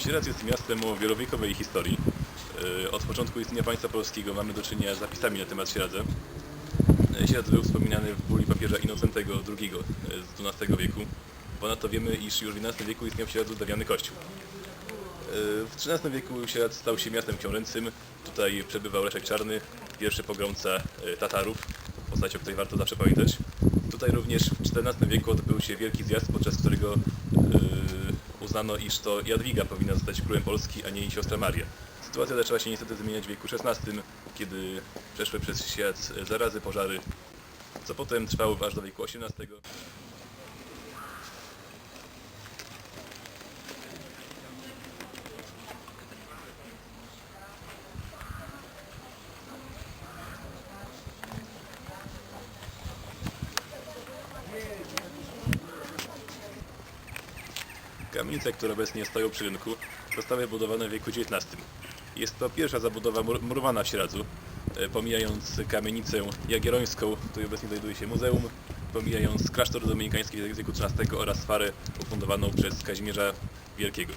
Sieradz jest miastem o wielowiekowej historii. E, Od początku istnienia państwa polskiego mamy do czynienia z zapisami na temat Sieradza. E, Sieradz był wspominany w buli papieża Innocentego II e, z XII wieku. Ponadto wiemy, iż już w XI wieku istniał w Sieradzu dawiany kościół. W XIII wieku Sieradz stał się miastem książęcym. Tutaj przebywał Leszek Czarny, pierwszy pogromca Tatarów, postać, o której warto zawsze pamiętać. Tutaj również w XIV wieku odbył się wielki zjazd, podczas którego uznano, iż to Jadwiga powinna zostać królem Polski, a nie jej siostra Maria. Sytuacja zaczęła się niestety zmieniać w wieku XVI, kiedy przeszły przez świat zarazy, pożary, co potem trwało aż do wieku XVIII. Kamienice, które obecnie stoją przy rynku, zostały budowane w wieku XIX. Jest to pierwsza zabudowa mur murowana w Sieradzu, e, pomijając kamienicę jagiellońską, której obecnie znajduje się muzeum, pomijając klasztor dominikański z wieku XIII oraz farę ufundowaną przez Kazimierza Wielkiego.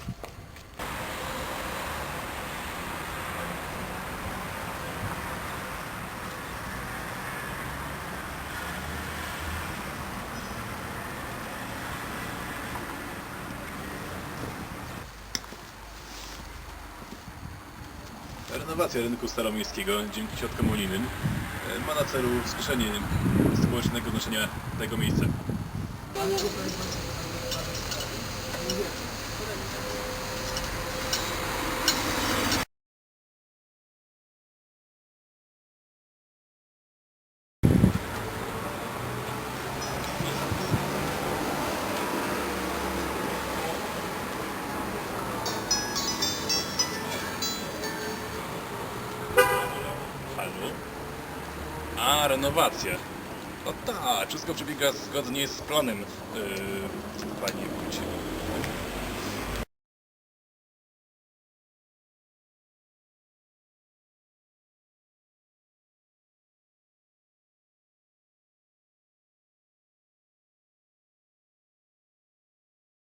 Renowacja rynku staromiejskiego dzięki środkom unijnym e, ma na celu wskrzeszenie społecznego znaczenia tego miejsca. Halo? A, renowacja. No tak, wszystko przebiega zgodnie z planem, yy, panie wójcie.